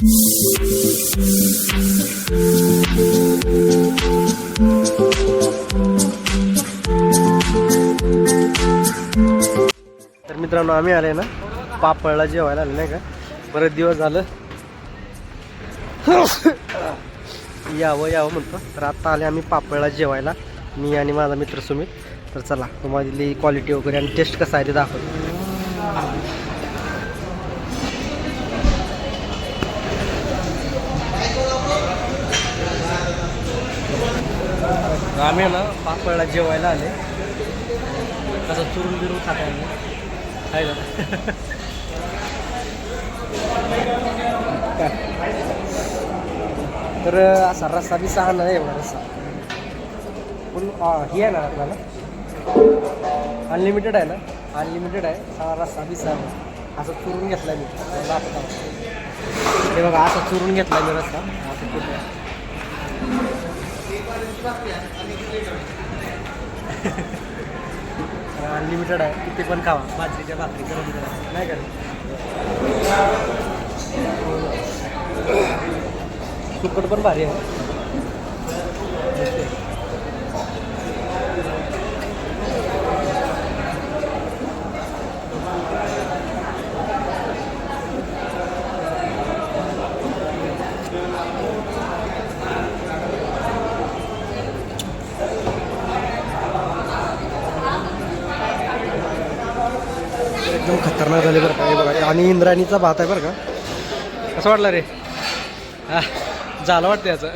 तर मित्रांनो आम्ही आले ना पापळला जेवायला आले नाही का? बरेच दिवस झालं. यावं यावं म्हणतो. तर आत्ता आले आम्ही पापळला जेवायला मी आणि माझा मित्र सुमित. तर चला तुम्हाला दिली क्वालिटी वगैरे आणि टेस्ट कसा आहे ते दाखवतो. आम्ही ना पापळला जेवायला आले. कसं चुरून बिरून खाता आहे का तर असा रस्सा बी सहा नाही एवढा रस्सा. पण हे आहे ना आपल्याला. अनलिमिटेड आहे ना? अनलिमिटेड आहे. सहा रस्सा बी सहा असं चुरून घेतला मी. दाखवत हे बघा असा चुरून घेतला मी रस्सा. असं कुठे अनलिमिटेड आहे. किती पण खावा. बाजरीच्या भाकरी करून नाही का सुकट पण भारी आहे. एकदम खतरनाक झाले बरं का. हे बघा आणि इंद्राणीचा भात आहे बरं का. कसं वाटलं रे? हा झालं वाटतं याचं.